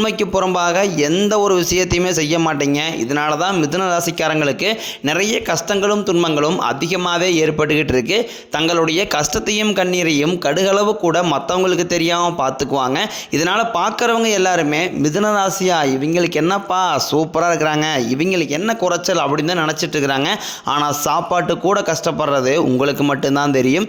உண்மைக்கு புறம்பாக எந்த ஒரு விஷயத்தையுமே செய்ய மாட்டீங்க. இதனால தான் மிதுன ராசிக்காரங்களுக்கு நிறைய கஷ்டங்களும் துன்பங்களும் அதிகமாகவே ஏற்பட்டுக்கிட்டு இருக்கு. தங்களுடைய கஷ்டத்தையும் கண்ணீரையும் கடுகளவு கூட மற்றவங்களுக்கு தெரியாமல் பார்த்துக்குவாங்க இதனால் பார்க்குறவங்க எல்லாருமே மிதுன ராசியா இவங்களுக்கு என்னப்பா சூப்பராக இருக்கிறாங்க இவங்களுக்கு என்ன குறைச்சல் அப்படின்னு தான் நினச்சிட்டு இருக்கிறாங்க. ஆனால் சாப்பாட்டு கூட கஷ்டப்படுறது உங்களுக்கு மட்டும்தான் தெரியும்.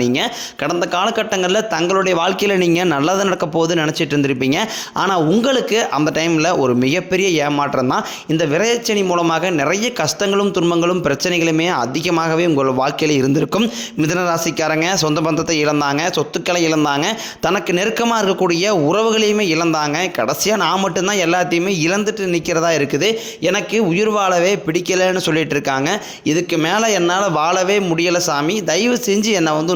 நீங்கள் கடந்த காலகட்டங்களில் தங்களுடைய வாழ்க்கையில் நீங்கள் நல்லது நடக்க போகுதுன்னு நினச்சிட்டு இருந்திருப்பீங்க. ஆனால் உங்களுக்கு அந்த டைமில் ஒரு மிகப்பெரிய ஏமாற்றம் தான். இந்த விரைச்சனி மூலமாக நிறைய கஷ்டங்களும் துன்பங்களும் பிரச்சனைகளுமே அதிகமாகவே உங்கள் வாழ்க்கையில் இருந்திருக்கும். மிதனராசிக்காரங்க சொந்த பந்தத்தை இழந்தாங்க சொத்துக்களை இழந்தாங்க தனக்கு நெருக்கமாக இருக்கக்கூடிய உறவுகளையுமே இழந்தாங்க. கடைசியாக நான் மட்டும்தான் எல்லாத்தையுமே இழந்துட்டு நிற்கிறதா இருக்குது. எனக்கு உயிர் வாழவே பிடிக்கலைன்னு சொல்லிட்டு இருக்காங்க. இதுக்கு மேலே என்னால் வாழவே முடியலை சாமி. தயவு செஞ்சு என்னை வந்து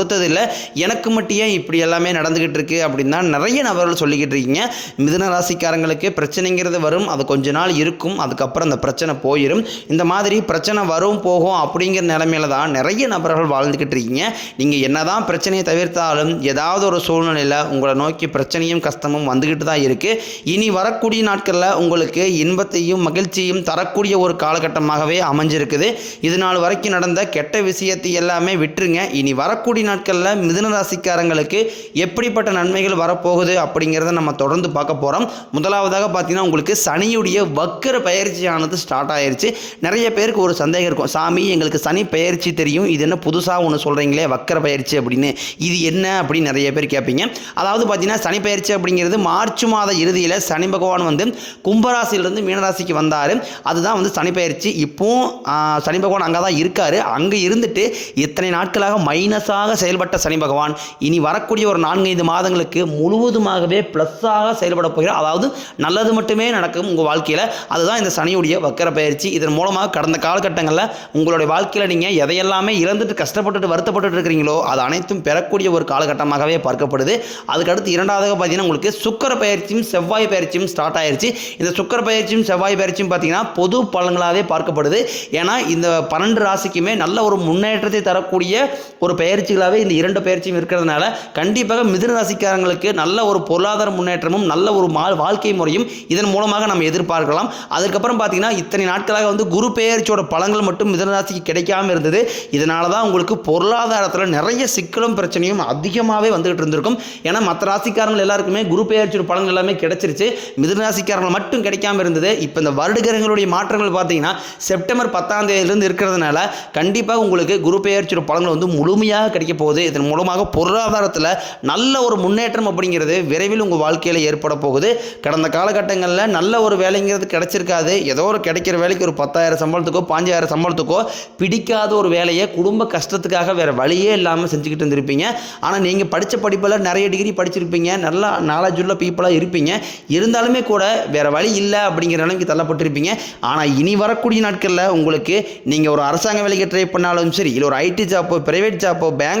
கொடுத்ததில்ல. எனக்கு மட்டும் ஏன் இப்படி எல்லாமே நடந்துக்கிட்டு இருக்கு அப்படின்னு தான் நிறைய நபர்கள் சொல்லிக்கிட்டு இருக்கீங்க. மிதுன ராசிக்காரங்களுக்கு பிரச்சனைங்கிறது வரும். அது கொஞ்ச நாள் இருக்கும். அதுக்கப்புறம் அந்த பிரச்சனை போயிடும் இந்த மாதிரி பிரச்சனை வரும் போகும் அப்படிங்கிற நிலைமையில தான் நிறைய நபர்கள் வாழ்ந்துக்கிட்டு இருக்கீங்க. நீங்கள் என்னதான் பிரச்சனையை தவிர்த்தாலும் ஏதாவது ஒரு சூழ்நிலையில் உங்களை நோக்கி பிரச்சனையும் கஷ்டமும் வந்துக்கிட்டு தான் இருக்குது இனி வரக்கூடிய நாட்களில் உங்களுக்கு இன்பத்தையும் மகிழ்ச்சியும் தரக்கூடிய ஒரு காலகட்டமாகவே அமைஞ்சிருக்குது. இது நாள் வரைக்கும் நடந்த கெட்ட விஷயத்தை எல்லாமே விட்டுருங்க. இனி வரக்கூடிய நாட்களில் மிதுன ராசிக்காரங்களுக்கு எப்படிப்பட்ட நன்மைகள் வரப்போகுது அப்படிங்கிறத நம்ம தொடர்ந்து பார்க்க போகிறோம் முதலாவதாக பார்த்தீங்கன்னா உங்களுக்கு சனியுடைய வக்கர பயிற்சியானது ஸ்டார்ட் ஆயிடுச்சு நிறைய பேருக்கு ஒரு சந்தேகம் இருக்கும். சாமி எங்களுக்கு சனி பயிற்சி தெரியும். இது என்ன புதுசாக ஒன்று சொல்கிறீங்களே வக்கர பயிற்சி அப்படின்னு. இது என்ன அப்படின்னு நிறைய பேர் கேட்பீங்க. அதாவது பார்த்தீங்கன்னா சனி பயிற்சி அப்படிங்கிறது மார்ச் மாத இறுதியில் சனி பகவான் வந்து கும்பராசியிலிருந்து மீனராசிக்கு வந்தார். அதுதான் வந்து சனி பயிற்சி. இப்போ சனி பகவான் அங்கே தான் இருக்கார். அங்கே இருந்துட்டு இத்தனை நாட்களாக மைனஸாக செயல்பட்ட சனி பகவான். இனி வரக்கூடிய ஒரு நான்கைந்து மாதங்களுக்கு முழுவதுமாகவே ப்ளஸ்ஸாக செயல்பட போகிறார். அதாவது நல்லது மட்டுமே நடக்கும் உங்கள் வாழ்க்கையில். அதுதான் இந்த சனியுடைய வக்கர பயிற்சி. இதன் மூலமாக கடந்த காலகட்டங்களில் உங்களுடைய வாழ்க்கையில் நீங்கள் எதையெல்லாமே இழந்துட்டு கஷ்டப்பட்டுட்டு வருத்தப்பட்டுட்டு இருக்கிறீங்களோ அது அனைத்தும் பெறக்கூடிய ஒரு காலகட்டமாகவே பார்க்கப்படுது. அதுக்கடுத்து இரண்டாவதாக பார்த்தீங்கன்னா உங்களுக்கு சுக்கர பயிற்சியும் செவ்வாய் பயிற்சியும் ஸ்டார்ட் ஆயிருச்சு. இந்த சுக்கர பயிற்சியும் செவ்வாய் பயிற்சியும் பார்த்தீங்கன்னா பொது பலன்களாகவே பார்க்கப்படுது. ஏன்னா இந்த பன்னெண்டு ராசிக்குமே நல்ல ஒரு முன்னேற்றத்தை தரக்கூடிய ஒரு பயிற்சிகளாகவே இந்த இரண்டு பயிற்சியும் இருக்கிறதுனால கண்டிப்பாக மிதுன ராசிக்காரங்களுக்கு நல்ல ஒரு பொருளாதார முன்னேற்றமும் நல்ல ஒரு மா வாழ்க்கை முறையும் இதன் மூலமாக நம்ம எதிர்பார்க்கலாம். அதுக்கப்புறம் பார்த்தீங்கன்னா இத்தனை நாட்களாக வந்து குரு பெயர்ச்சியோட பழங்கள் மட்டும் மிதுன ராசிக்கு கிடைக்காம இருந்தது. இதனால தான் உங்களுக்கு பொருளாதாரத்தில் நிறைய சிக்கலும் பிரச்சனையும் அதிகமாகவே வந்துகிட்டு இருந்திருக்கும். ஏன்னா மற்ற ராசிக்காரங்கள் எல்லாருக்குமே குரு பெயர்ச்சியோட பலன்கள் எல்லாமே கிடைச்சிருச்சு. மிதுன ராசிக்காரங்கள் மட்டும் கிடைக்காம இருந்தது. இப்போ இந்த வருடகிரகங்களுடைய மாற்றங்கள் பார்த்தீங்கன்னா செப்டம்பர் பத்தாம் தேதியிலிருந்து இருக்கிறதுனால கண்டிப்பாக உங்களுக்கு குரு பெயர்ச்சியோட பழங்கள் வந்து முழுமையாக கிடைக்க போகுது. இதன் மூலமாக பொருளாதாரத்தில் நல்ல ஒரு முன்னேற்றம் அப்படிங்கிறது விரைவில் உங்கள் வாழ்க்கையில் ஏற்பட போகுது. கடந்த காலகட்டங்களில் நல்ல ஒரு வேலைங்கிறது கிடைச்சிருக்காது. ஏதோ ஒரு கிடைக்கிற வேலைக்கு ஒரு பத்தாயிரம் சம்பளத்துக்கோ பாஞ்சாயிரம் சம்பளத்துக்கோ பிடிக்காத ஒரு வேலையை குடும்ப கஷ்டத்துக்காக வேறு வழியே இல்லாமல் செஞ்சுக்கிட்டு இருந்திருப்பீங்க. ஆனால் நீங்கள் படித்த படிப்பில் நிறைய டிகிரி படிச்சிருப்பீங்க. நல்லா நாலேஜ் உள்ள பீப்புளாக இருப்பீங்க. இருந்தாலுமே கூட வேறு வழி இல்லை அப்படிங்கிற நிலைமைக்கு தள்ளப்பட்டிருப்பீங்க. ஆனால் இனி வரக்கூடிய நாட்களில் உங்களுக்கு நீங்கள் ஒரு அரசாங்க வேலைக்கு ட்ரை பண்ணாலும் சரி இல்லை ஒரு ஐடி ஜாப்போ ப்ரைவேட் ஜாப்போ பேங்க்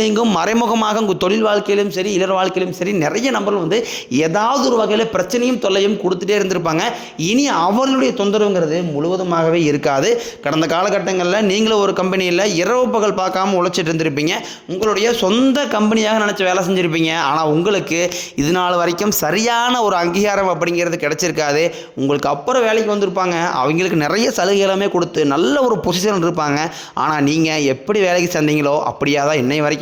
நீங்கும் மறைமுகமாக உங்கள் தொழில் வாழ்க்கையிலும் சரி இளர் வாழ்க்கையிலும் சரி நிறைய நபர்கள் வந்து ஏதாவது ஒரு வகையில் பிரச்சனையும் தொல்லையும் கொடுத்துட்டே இருந்திருப்பாங்க. இனி அவர்களுடைய தொந்தரவுங்கிறது முழுவதுமாகவே இருக்காது. கடந்த காலகட்டங்களில் நீங்களும் ஒரு கம்பெனியில் இரவு பகல் பார்க்காம உழைச்சிட்டு இருந்திருப்பீங்க. உங்களுடைய சொந்த கம்பெனியாக நினச்சி வேலை செஞ்சுருப்பீங்க. ஆனால் உங்களுக்கு இது நாள் வரைக்கும் சரியான ஒரு அங்கீகாரம் அப்படிங்கிறது கிடைச்சிருக்காது. உங்களுக்கு அப்புறம் வேலைக்கு வந்திருப்பாங்க. அவங்களுக்கு நிறைய சலுகை எல்லாமே கொடுத்து நல்ல ஒரு பொசிஷன் இருப்பாங்க. ஆனால் நீங்கள் எப்படி வேலைக்கு சேர்ந்தீங்களோ அப்படியே தான் இன்னை வரைக்கும்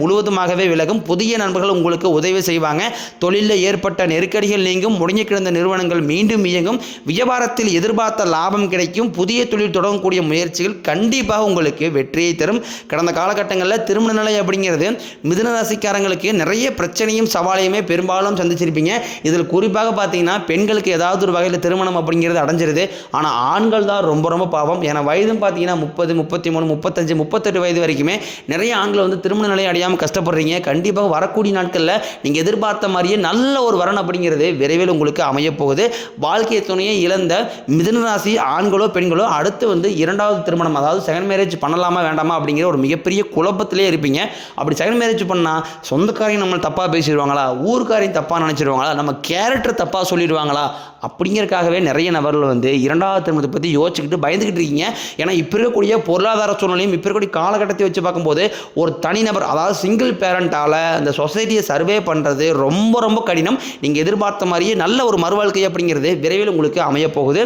முழுவதுமாகவே விலகும். புதிய நண்பர்கள் உங்களுக்கு உதவி செய்வாங்க. தொழிலில் ஏற்பட்ட நெருக்கடிகள் நீங்கும். முடங்கி கிடந்த நிறுவனங்கள் மீண்டும் இயங்கும். வியாபாரத்தில் எதிர்பார்த்த லாபம் கிடைக்கும். புதிய தொழில் தொடங்கக்கூடிய முயற்சிகள் கண்டிப்பாக உங்களுக்கு வெற்றியை தரும். கடந்த காலகட்டங்களில் திருமண நிலை அப்படிங்கிறது மிதுன ராசிக்காரங்களுக்கு நிறைய பிரச்சனையும் சவாலையுமே பெரும்பாலும் சந்திச்சிருப்பீங்க. இதில் குறிப்பாக பார்த்தீங்கன்னா பெண்களுக்கு ஏதாவது ஒரு வகையில் திருமணம் அப்படிங்கிறது அடைஞ்சிருது. ஆனால் ஆண்கள் தான் ரொம்ப ரொம்ப பாவம். ஏன்னா வயதும் பார்த்தீங்கன்னா முப்பது முப்பத்தி மூணு முப்பத்தஞ்சு முப்பத்தெட்டு வயது வரைக்குமே நிறைய ஆண்கள் வந்து திருமண நிலை அடையாமல் கஷ்டப்படுறீங்க. கண்டிப்பாக வரக்கூடிய நாட்களில் நீங்கள் எதிர்பார்த்த மாதிரியே நல்ல ஒரு வரன் அப்படிங்கிறது விரைவில் உங்களுக்கு அமையப்போகுது. வாழ்க்கை துணையை இழந்த மிதனராசி ஆண்களோ பெண்களோ அடுத்து வந்து இரண்டாவது திருமணம் அதாவது செகண்ட் மேரேஜ் பண்ணலாமா வேண்டாமா அப்படிங்கிற ஒரு மிகப்பெரிய குழப்பத்திலே இருப்பீங்க. அப்படி செகண்ட் மேரேஜ் பண்ணால் சொந்தக்காரையும் நம்மளை தப்பாக பேசிடுவாங்களா? ஊருக்காரையும் தப்பாக நினச்சிடுவாங்களா நம்ம கேரக்டர் தப்பாக சொல்லிடுவாங்களா? அப்படிங்கிறதுக்காகவே நிறைய நபர்கள் வந்து இரண்டாவது திருமணத்தை பற்றி யோசிச்சுக்கிட்டு பயந்துக்கிட்டு இருக்கீங்க. ஏன்னா இப்போ இருக்கக்கூடிய பொருளாதார சூழ்நிலையும் இப்போ இருக்கக்கூடிய காலகட்டத்தை வச்சு பார்க்கும்போது ஒரு தனிநபர் அதாவது சிங்கிள் பேரண்ட்டால் அந்த சொசைட்டியை சர்வே பண்ணுறது ரொம்ப ரொம்ப கடினம். நீங்கள் எதிர்பார்த்த மாதிரியே நல்ல ஒரு மறுவாழ்க்கை அப்படிங்கிறது விரைவில் உங்களுக்கு அமையப்போகுது.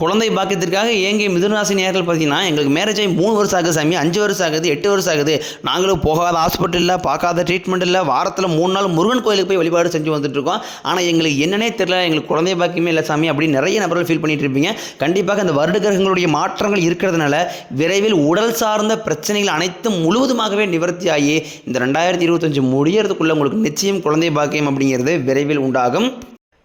குழந்தை பாக்கியத்திற்காக ஏங்கே மிதுனராசி நேர்கள் பார்த்தீங்கன்னா எங்களுக்கு மேரேஜ் ஆகி மூணு வருஷம் ஆகுது சாமி அஞ்சு வருஷம் ஆகுது எட்டு வருஷம் ஆகுது. நாங்களும் போகாத ஹாஸ்பிட்டல் இல்லை பார்க்காத ட்ரீட்மெண்ட் இல்லை. வாரத்தில் மூணு நாள் முருகன் கோயிலுக்கு போய் வழிபாடு செஞ்சு வந்துட்டு இருக்கோம். ஆனால் எங்களுக்கு என்னன்னே தெரியல எங்களுக்கு குழந்தை பாக்கியமே இல்லை சாமி அப்படின்னு நிறைய நபர்கள் ஃபீல் பண்ணிட்டு இருப்பீங்க. கண்டிப்பாக அந்த வருட கிரகங்களுடைய மாற்றங்கள் இருக்கிறதுனால விரைவில் உடல் சார்ந்த பிரச்சனைகள் அனைத்தும் முழுவதுமாகவே நிவர்த்தி ஆகி இந்த ரெண்டாயிரத்தி இருபத்தஞ்சு முடியறதுக்குள்ளே உங்களுக்கு நிச்சயம் குழந்தை பாக்கியம் அப்படிங்கிறது விரைவில் உண்டாகும்.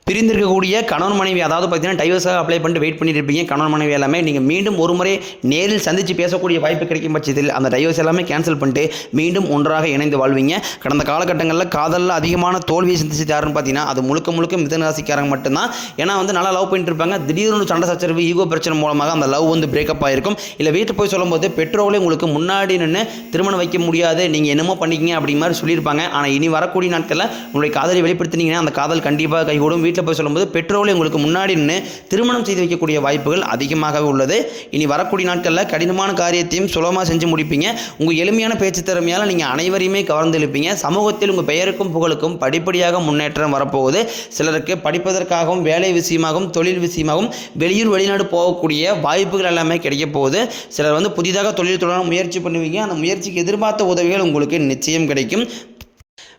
பிரிந்திருக்கக்கூடிய கணவன் மனைவி அதாவது பார்த்தீங்கன்னா டைவர்ஸாக அப்ளை பண்ணிட்டு வெயிட் பண்ணிட்டு இருப்பீங்க. கணவன் மனைவி எல்லாமே நீங்கள் மீண்டும் ஒரு முறை நேரில் சந்தித்து பேசக்கூடிய வாய்ப்பு கிடைக்கும் பட்சத்தில் அந்த டைவர்ஸ் எல்லாமே கேன்சல் பண்ணிட்டு மீண்டும் ஒன்றாக இணைந்து வாழ்வீங்க. கடந்த காலகட்டங்களில் காதலில் அதிகமான தோல்வியை சந்திச்சு யாருன்னு பார்த்தீங்கன்னா அது முழுக்க முழுக்க மிதன ராசிக்காரங்க மட்டும்தான். ஏன்னா வந்து நல்லா லவ் பண்ணிட்டு இருப்பாங்க. திடீர்னு சண்டை சச்சரவு ஈகோ பிரச்சனை மூலமாக அந்த லவ் வந்து பிரேக்கப் ஆகிருக்கும் இல்லை வீட்டில் போய் சொல்லும்போது பெற்றோர்களே உங்களுக்கு முன்னாடி நின்று திருமணம் வைக்க முடியாது நீங்கள் என்னமோ பண்ணிக்கிங்க அப்படி மாதிரி சொல்லியிருப்பாங்க. ஆனால் இனி வரக்கூடிய நாட்களில் உங்களுடைய காதலை வெளிப்படுத்தினீங்கன்னா அந்த காதல் கண்டிப்பாக கைகூடும். வீட்டில் போய் சொல்லும்போது பெற்றோர்களே உங்களுக்கு முன்னாடி நின்று திருமணம் செய்து வைக்கக்கூடிய வாய்ப்புகள் அதிகமாகவே உள்ளது. இனி வரக்கூடிய நாட்களில் கடினமான காரியத்தையும் சுலபமாக செஞ்சு முடிப்பீங்க. உங்கள் எளிமையான பேச்சு திறமையால் நீங்கள் அனைவரையுமே கவர்ந்து இழுப்பீங்க. சமூகத்தில் உங்கள் பெயருக்கும் புகழுக்கும் படிப்படியாக முன்னேற்றம் வரப்போகுது. சிலருக்கு படிப்பதற்காகவும் வேலை விஷயமாகவும் தொழில் விஷயமாகவும் வெளியூர் வெளிநாடு போகக்கூடிய வாய்ப்புகள் எல்லாமே கிடைக்க போகுது. சிலர் வந்து புதிதாக தொழில் தொடர முயற்சி பண்ணுவீங்க. அந்த முயற்சிக்கு எதிர்பார்த்த உதவிகள் உங்களுக்கு நிச்சயம் கிடைக்கும்.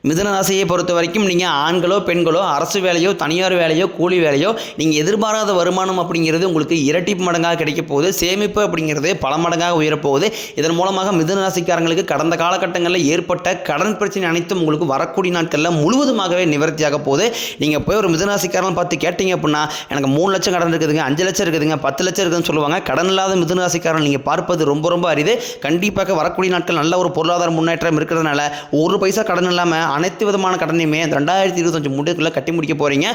மிதுன ராசியை பொறுத்த வரைக்கும் நீங்கள் ஆண்களோ பெண்களோ அரசு வேலையோ தனியார் வேலையோ கூலி வேலையோ நீங்கள் எதிர்பாராத வருமானம் அப்படிங்கிறது உங்களுக்கு இரட்டிப்பு மடங்காக கிடைக்க போகுது. சேமிப்பு அப்படிங்கிறது பல மடங்காக உயரப்போகுது இதன் மூலமாக மிதுன ராசிக்காரங்களுக்கு கடந்த காலகட்டங்களில் ஏற்பட்ட கடன் பிரச்சனை அனைத்தும் உங்களுக்கு வரக்கூடிய நாட்களில் முழுவதுமாகவே நிவர்த்தியாக போகுது. நீங்கள் போய் ஒரு மிதுன ராசிக்காரன் பார்த்து கேட்டீங்க அப்படின்னா எனக்கு மூணு லட்சம் கடன் இருக்குதுங்க அஞ்சு லட்சம் இருக்குதுங்க பத்து லட்சம் இருக்குதுன்னு சொல்லுவாங்க. கடன் இல்லாத மிதுன ராசிக்காரன் நீங்கள் பார்ப்பது ரொம்ப ரொம்ப அரிது. கண்டிப்பாக வரக்கூடிய நாட்கள் நல்ல ஒரு பொருளாதார முன்னேற்றம் இருக்கிறதுனால ஒரு பைசா கடன் இல்லாமல் அனைத்து விதமான கடனையுமே அந்த ரெண்டாயிரத்தி இருபத்தஞ்சு முடிவுக்குள்ளே கட்டி முடிக்க போகிறீங்க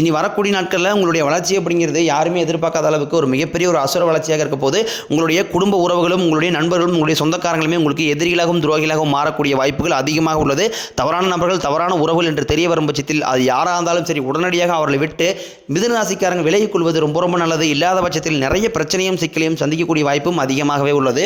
இனி வரக்கூடிய நாட்களில் உங்களுடைய வளர்ச்சி அப்படிங்கிறது யாருமே எதிர்பார்க்காத அளவுக்கு ஒரு மிகப்பெரிய ஒரு அசுர வளர்ச்சியாக இருக்க போது உங்களுடைய குடும்ப உறவுகளும் உங்களுடைய நண்பர்களும் உங்களுடைய சொந்தக்காரங்களுமே உங்களுக்கு எதிரிகளாகவும் துரோகிகளாகவும் மாறக்கூடிய வாய்ப்புகள் அதிகமாக உள்ளது. தவறான நபர்கள் தவறான உறவுகள் என்று தெரிய வரும் பட்சத்தில் அது யாராக இருந்தாலும் சரி உடனடியாக அவர்களை விட்டு மிதுனராசிக்காரங்க விலகிக் கொள்வது ரொம்ப ரொம்ப நல்லது. இல்லாத பட்சத்தில் நிறைய பிரச்சனையும் சிக்கலையும் சந்திக்கக்கூடிய வாய்ப்பும் அதிகமாகவே உள்ளது.